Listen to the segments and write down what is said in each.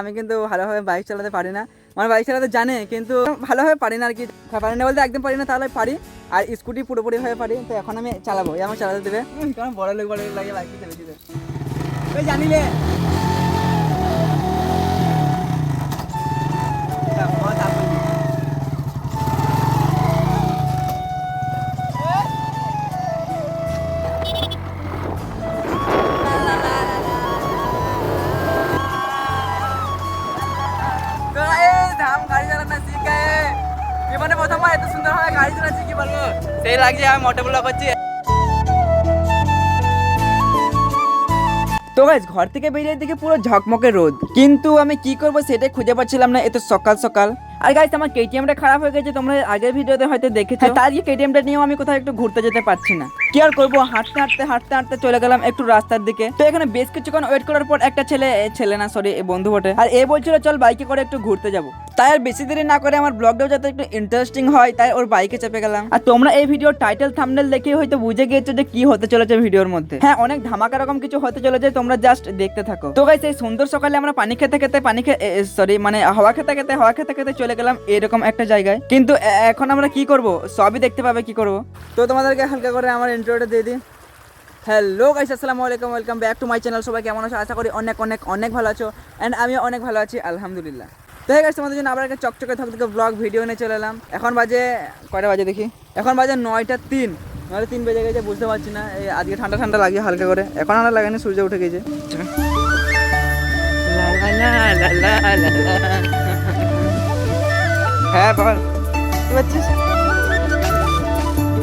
আমি কিন্তু ভালোভাবে বাইক চালাতে পারি না। আমার বাইক চালাতে জানে কিন্তু ভালোভাবে পারি না আর কি। পারি না বলতে একদম পারি না তাহলে পারি। আর স্কুটি পুরোপুরি ভাবে পারি তো এখন আমি চালাবো। আমার চালাতে দেবে। কারণ বড় লোক বড় লোক লাগে বাইক চালিয়ে বেশি দেবে জানিলে। জীবনে এত সুন্দর ভাবে গাড়ি চালাচ্ছি, কি বলব? সেই লাগছে আমি মোটে ব্লগ করছি। তো গাইজ ঘর থেকে বেরিয়ে দেখি পুরো ঝকমকে রোদ। কিন্তু আমি কি করব সেটাই খুঁজে পাচ্ছিলাম না, এত সকাল সকাল। আর গাইজ আমার কেটিএমটা খারাপ হয়ে গেছে তোমরা আগের ভিডিওতে হয়তো দেখেছ। তার আজকে কেটিএমটা নিয়েও আমি কোথাও একটু ঘুরতে যেতে পারছি না। কি আর করব? হাঁটতে হাঁটতে হাঁটতে হাঁটতে চলে গেলাম একটু রাস্তার দিকে। তো এখানে বেশ কিছুক্ষণ ওয়েট করার পর একটা ছেলে ছেলে না সরি বন্ধু বটে। আর এ বলছিল চল বাইকে করে একটু ঘুরতে যাব। তাই আর বেশি দেরি না করে আমার ব্লগটাও যাতে একটু ইন্টারেস্টিং হয় তাই ওর বাইকে চেপে গেলাম। আর তোমরা এই ভিডিওর টাইটেল থাম্বনেল দেখে হয়তো বুঝে গিয়েছো যে কি হতে চলেছে ভিডিওর মধ্যে। হ্যাঁ অনেক ধামাকা রকম কিছু হতে চলেছে তোমরা জাস্ট দেখতে থাকো। তো গাইস এই সুন্দর সকালে আমরা পানি খেতে খেতে পানি খেতে সরি মানে হাওয়া খেতে খেতে হাওয়া খেতে খেতে চলে গেলাম এরকম একটা জায়গায়। কিন্তু এখন আমরা কি করব? সবই দেখতে পাবে কি করব? তো তোমাদেরকে হালকা করে আমার ইন্ট্রোটা দিয়ে দিই। হ্যালো গাইস আসসালামু আলাইকুম welcome back to my channel সবাই কেমন আছো? আশা করি অনেক অনেক অনেক ভালো আছো। অ্যান্ড আমি অনেক ভালো আছি আলহামদুলিল্লাহ। তো হয়ে গেছে তোমাদের জন্য আবার একটা চকচকে থকথকে ব্লগ ভিডিও নিয়ে চলে এলাম। এখন বাজে কয়টা বাজে দেখি? এখন বাজে নয়টা তিন। নয়টা তিন বেজে গেছে বুঝতে পারছি না। এই আজকে ঠান্ডা ঠান্ডা লাগে হালকা করে। এখন আর লাগেনি সূর্য উঠে গেছে। লা লা লা লা লা লা লা। হ্যাঁ বল। কি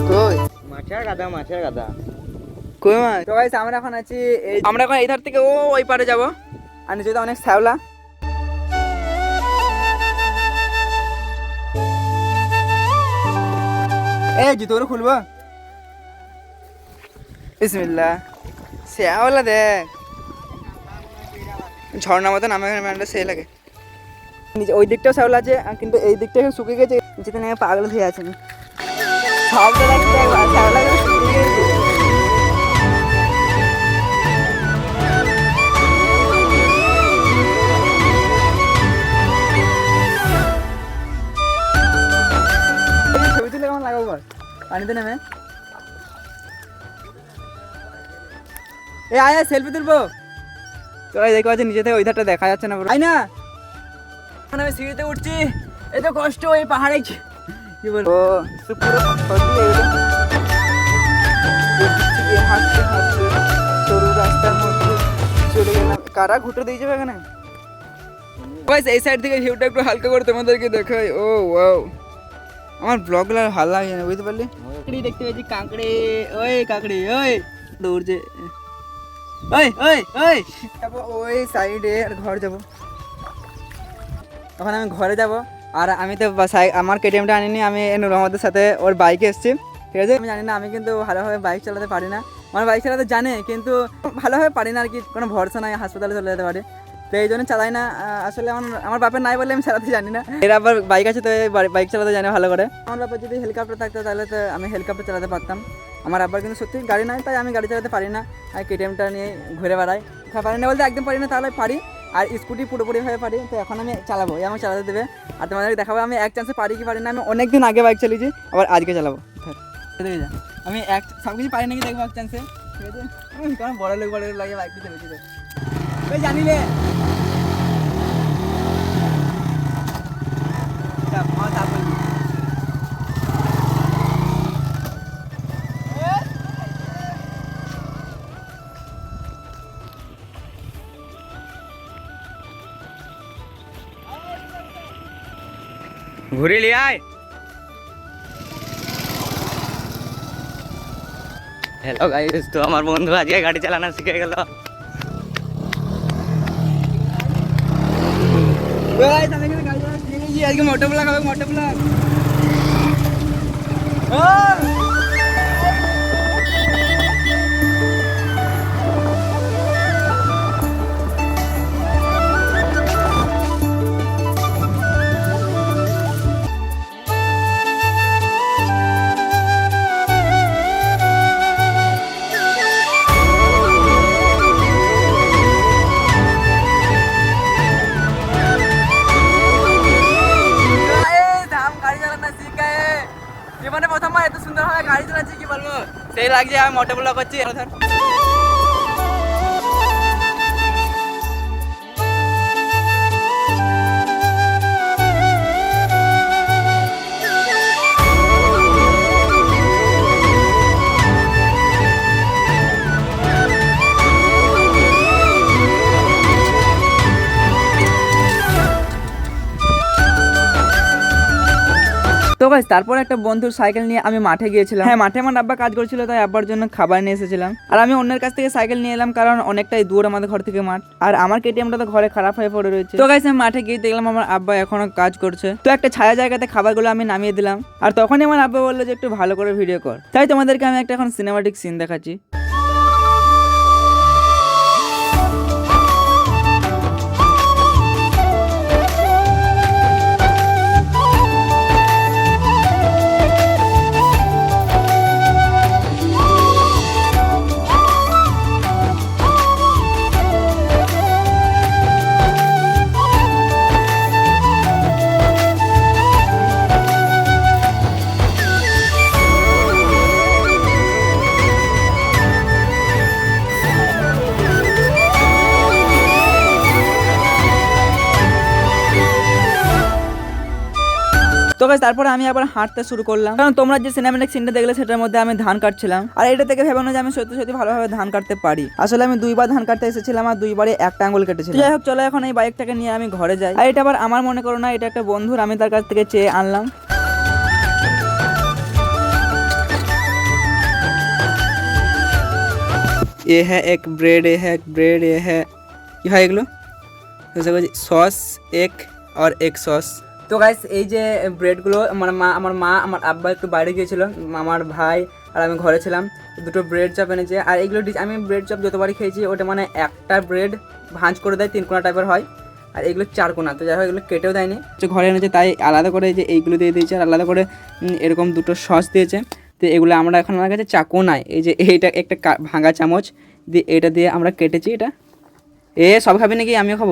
কই? মাছের গাদা মাছের গাদা কই মাছ? তো গাইস আমরা এখন আছি এই আমরা এখন এই ধার থেকে ও ওই পারে যাব। আর নিচে তো অনেক শ্যাওলা। এই জুতোগুলো খুলবো। বিসমিল্লাহ। শ্যাওলা দেখ। ঝর্ণা মতো নামে ম্যানটা সেই লাগে। নিচে ওই দিকটাও শ্যাওলা আছে কিন্তু এই দিকটা একটু শুকিয়ে গেছে নেমে পাগল হয়ে আছে সব শ্যাওলা পানিতে নেমে? এ, আয় সেলফি তুলবো। তো এই দেখো আছে নিচে থেকে ওই ধারটা দেখা যাচ্ছে না। আয় না! এখন আমি সিঁড়িতে উঠছি। এই তো কষ্ট এই পাহাড়ে কি কি বলব? তো পুরো সত্যি এগুলো। দেখছি যে হাঁটতে হাঁটতে সরু রাস্তার মধ্যে চলে গেলাম। কারা ঘুটে দিয়ে যাবে এখানে? গাইস এই সাইড থেকে ভিউটা একটু হালকা করে তোমাদেরকে দেখাই। ও ওয়াও আমার ব্লগগুলো আর ভালো লাগে না বুঝতে পারলি? কাঁকড়ি দেখতে পেয়েছি কাঁকড়ে। ওই কাঁকড়ি ওই। দৌড়ছে। ওই ওই ওই। ওই সাইডে আর ঘর যাব। তখন আমি ঘরে যাব, আর আমি তো আমার কেটিএমটা আনিনি, আমি নুর রহমদের সাথে ওর বাইকে এসেছি। ঠিক আছে? আমি জানি না, আমি কিন্তু ভালোভাবে বাইক চালাতে পারি না। আমার বাইক চালাতে জানে, কিন্তু ভালোভাবে পারি না আর কি, কোনো ভরসা নাই হাসপাতালে চলে যেতে পারে। তো এই জন্য চালাই না আসলে আমার আমার বাপের নাই বলে আমি চালাতে জানি না। এর আবার বাইক আছে তো বাইক চালাতে জানে ভালো করে। আমার বাপের যদি হেলিকপ্টার থাকতো, তাহলে তো আমি হেলিকপ্টার চালাতে পারতাম। আমার আব্বার কিন্তু সত্যি গাড়ি নাই, তাই আমি গাড়ি চালাতে পারি না। আর কেটিএমটা নিয়ে ঘুরে বেড়াই। পারি না বলতে একদম পারি না, তাহলে পারি। আর স্কুটি পুরোপুরি হয়ে পারি, তো এখন আমি চালাবো। আমার চালাতে দেবে। আর তোমাদেরকে দেখাবো, আমি এক চান্সে পারি কি পারি না, আমি অনেক দিন আগে বাইক চালিয়েছি, আবার আজকে চালাবো। আমি এক সব কিছু পারি নাকি দেখব এক চান্সে ঠিক আছে? বড় লোক বড় লোক লাগে বাইক চালিয়েছি তো জানিলে! ঘুরে লি আয়। হ্যালো গাইস তো আমার বন্ধু আজকে গাড়ি চালানো শিখে গেল। আজকে মোটর ব্লগ হবে মোটর ব্লগ সেই লাগছে আমি মোটে তো গাইস তারপর একটা বন্ধুর সাইকেল নিয়ে আমি মাঠে গিয়েছিলাম। হ্যাঁ মাঠে আমার আব্বা কাজ করছিল তাই আব্বার জন্য খাবার নিয়ে এসেছিলাম। আর আমি অন্যের কাছ থেকে সাইকেল নিয়ে এলাম কারণ অনেকটাই দূর আমাদের ঘর থেকে মাঠ। আর আমার কেটিএমটা তো ঘরে খারাপ হয়ে পড়ে রয়েছে। তো গাইস আমি মাঠে গিয়ে দেখলাম আমার আব্বা এখনও কাজ করছে। তো একটা ছায়া জায়গাতে খাবারগুলো আমি নামিয়ে দিলাম। আর তখনই আমার আব্বা বলল যে একটু ভালো করে ভিডিও কর। তাই তোমাদেরকে আমি একটা এখন সিনেমাটিক সিন দেখাচ্ছি। তো গাইস তারপরে আমি আবার হাঁটতে শুরু করলাম কারণ তোমরা যে সিনেমাটিক সিনটা দেখলে সেটার মধ্যে আমি ধান কাটছিলাম আর এটা থেকে ভেবে না যে আমি সত্যি সত্যি ভালোভাবে ধান কাটতে পারি আসলে আমি দুইবার ধান কাটতে এসেছিলাম আর দুইবারে একটা আঙ্গুল কেটেছিলাম যাই হোক চলো এখন এই বাইকটাকে নিয়ে আমি ঘরে যাই আর এটা আবার আমার মনে করো না এটা একটা বন্ধুর আমি তার কাছ থেকে চেয়ে আনলাম ये है एक ब्रेड ये है एक ब्रेड ये है কি হয় এগুলো সস এক আর এক সস তো গাইস এই যে ব্রেডগুলো আমার মা আমার মা, আমার আব্বা একটু বাইরে গিয়েছিল আমার ভাই আর আমি ঘরে ছিলাম। দুটো ব্রেড চপ এনেছে। আর এইগুলো আমি ব্রেড চপ যতবারই খেয়েছি, ওটা মানে একটা ব্রেড ভাঁজ করে দেয়, তিন কোনা টাইপের হয়। আর এগুলো চার কোনা, তো যাই হোক, এগুলো কেটেও দেয়নি। তো ঘরে এনেছে, তাই আলাদা করে যে এইগুলো দিয়ে দিয়েছে, আর আলাদা করে এরকম দুটো সস দিয়েছে। তো এগুলো আমরা এখন আমার কাছে চাকু নাই। এই যে এইটা একটা ভাঙা চামচ দিয়ে এটা দিয়ে আমরা কেটেছি এটা। এ, সব খাবি নাকি? আমিও খাব।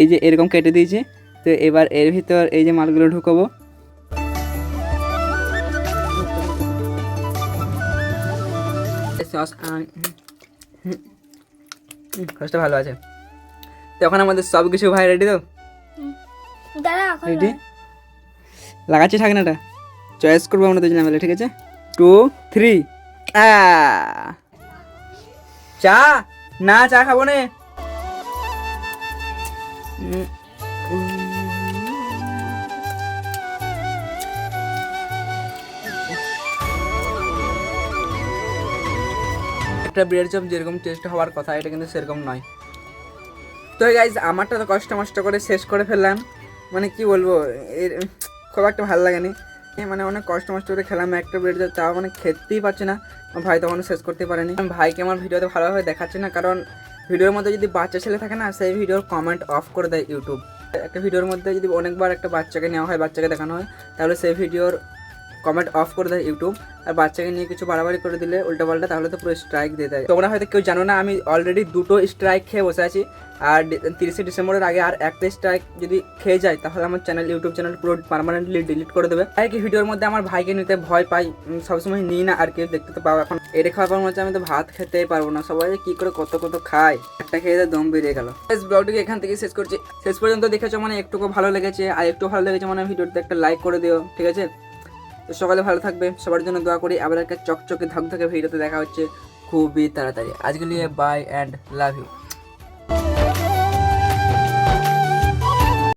এই যে এরকম কেটে দিয়েছি। তো এবার এর ভিতর এই যে মালগুলো ঢুকাবো। সস সসটা ভালো আছে। তো এখন আমাদের সব কিছু ভাই রেডি তো? রেডি লাগাচ্ছি ঠাকনাটা চয়েস করব আমরা দুজনে মিলে ঠিক আছে? টু থ্রি চা? না চা খাব না। একটা ব্রেড চপ যেরকম টেস্ট হওয়ার কথা, এটা কিন্তু সেরকম নয়। তো গাইজ আমারটা তো কষ্ট মষ্ট করে শেষ করে ফেললাম। মানে কি বলব এর খুব একটা ভালো লাগেনি। মানে অনেক কষ্ট মষ্ট করে খেলাম, একটা ব্রেড চপ তাও মানে খেতেই পারছে না। আমার ভাই তখন শেষ করতে পারেনি। ভাইকে আমার ভিডিওতে ভালোভাবে দেখাচ্ছে না, কারণ ভিডিওর মধ্যে যদি বাচ্চা ছেলে থাকে না, সেই ভিডিওর কমেন্ট অফ করে দেয় ইউটিউব একটা ভিডিওর মধ্যে যদি অনেকবার একটা বাচ্চাকে নেওয়া হয়, বাচ্চাকে দেখানো হয়, তাহলে সেই ভিডিওর কমেন্ট অফ করে দেয় ইউটিউব আর বাচ্চাকে নিয়ে কিছু বাড়াবাড়ি করে দিলে উল্টাপাল্টা তাহলে তো পুরো স্ট্রাইক দিয়ে দেয়। তোমরা হয়তো কেউ জানো না, আমি অলরেডি দুটো স্ট্রাইক খেয়ে বসে আছি। আর তিরিশে ডিসেম্বরের আগে আর একটা স্ট্রাইক যদি খেয়ে যায়, তাহলে আমার চ্যানেল ইউটিউব চ্যানেল পুরো পার্মানেন্টলি ডিলিট করে দেবে। আর কি ভিডিওর মধ্যে আমার ভাইকে নিতে ভয় পাই? সবসময় নিই না আর কেউ দেখতে তো পাবো এখন এটা খাওয়ার পর মধ্যে আমি তো ভাত খেতেই পারব না। সবাই কি করে কত কত খায়? একটা খেয়ে দম বেরিয়ে গেল। শেষ ব্লগটিকে এখান থেকে শেষ করছি। শেষ পর্যন্ত দেখেছ মানে একটুকু ভালো লেগেছে। আর একটু ভালো লেগেছে মানে ভিডিওতে একটা লাইক করে দিও, ঠিক আছে? তো সকালে ভালো থাকবে, সবার জন্য দোয়া করি। আবার একটা চকচকে ধকধকে ভিডিওতে দেখা হচ্ছে। খুবই তাড়াতাড়ি। আজকে নিয়ে বাই অ্যান্ড লাভ ইউ